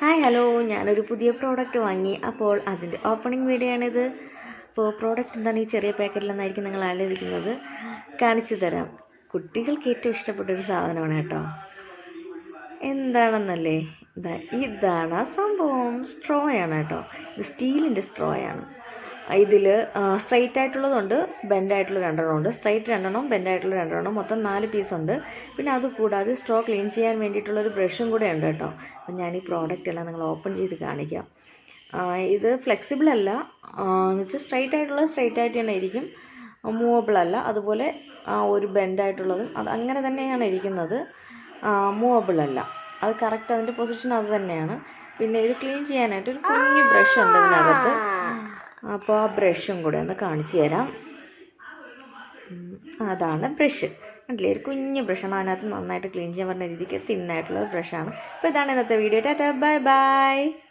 Hi hello ഞാനൊരു പുതിയ product വാങ്ങി. അപ്പോൾ അതിന്റെ ഓപ്പണിംഗ് വീഡിയോ ആണിത്. അപ്പോൾ പ്രോഡക്റ്റ് എന്താണ് ഈ ചെറിയ പാക്കറ്റിലെന്നായിരിക്കും നിങ്ങൾ ആലോചിക്കുന്നത്. കാണിച്ചു തരാം. കുട്ടികൾക്ക് ഏറ്റവും ഇഷ്ടപ്പെട്ട ഒരു സാധനമാണ് കേട്ടോ. എന്താണെന്നല്ലേ? ഇതാ ഇതാണ് സംഭവം. സ്ട്രോയാണ് കേട്ടോ. ഇത് സ്റ്റീലിന്റെ സ്ട്രോയാണ് ഇതിൽ സ്ട്രൈറ്റ് ആയിട്ടുള്ളതുണ്ട് ബെൻഡ് ആയിട്ടുള്ള രണ്ടെണ്ണം ഉണ്ട് സ്ട്രൈറ്റ് രണ്ടെണ്ണം ബെൻഡ് ആയിട്ടുള്ള രണ്ടെണ്ണം. മൊത്തം നാല് പീസ് ഉണ്ട്. പിന്നെ അത് കൂടാതെ സ്ട്രോ ക്ലീൻ ചെയ്യാൻ വേണ്ടിയിട്ടുള്ളൊരു ബ്രഷും കൂടെ ഉണ്ട് കേട്ടോ. അപ്പം ഞാൻ ഈ പ്രോഡക്റ്റ് എല്ലാം നിങ്ങൾ ഓപ്പൺ ചെയ്ത് കാണിക്കാം. ഇത് ഫ്ലെക്സിബിൾ അല്ല. എന്ന് വെച്ചാൽ സ്ട്രൈറ്റ് ആയിട്ടുള്ള സ്ട്രൈറ്റ് ആയിട്ട് തന്നെ ഇരിക്കും. മൂവബിൾ അല്ല. അതുപോലെ ഒരു ബെൻഡായിട്ടുള്ളതും അത് അങ്ങനെ തന്നെയാണ് ഇരിക്കുന്നത്. മൂവബിൾ അല്ല. അത് കറക്റ്റ് അതിന്റെ പൊസിഷൻ അത് തന്നെയാണ്. പിന്നെ ഇത് ക്ലീൻ ചെയ്യാനായിട്ട് ഒരു കുഞ്ഞു ബ്രഷ് ഉണ്ട് ഇതിനകത്ത്. അപ്പോൾ ആ ബ്രഷും കൂടെ ഒന്ന് കാണിച്ചു തരാം. അതാണ് ബ്രഷ്. കണ്ടില്ലേ? ഒരു കുഞ്ഞു ബ്രഷാണ്. അതിനകത്ത് നന്നായിട്ട് ക്ലീൻ ചെയ്യാൻ പറഞ്ഞ രീതിക്ക് തിന്നായിട്ടുള്ള ബ്രഷാണ്. അപ്പോൾ ഇതാണ് ഇന്നത്തെ വീഡിയോ. ടാറ്റ. Bye bye.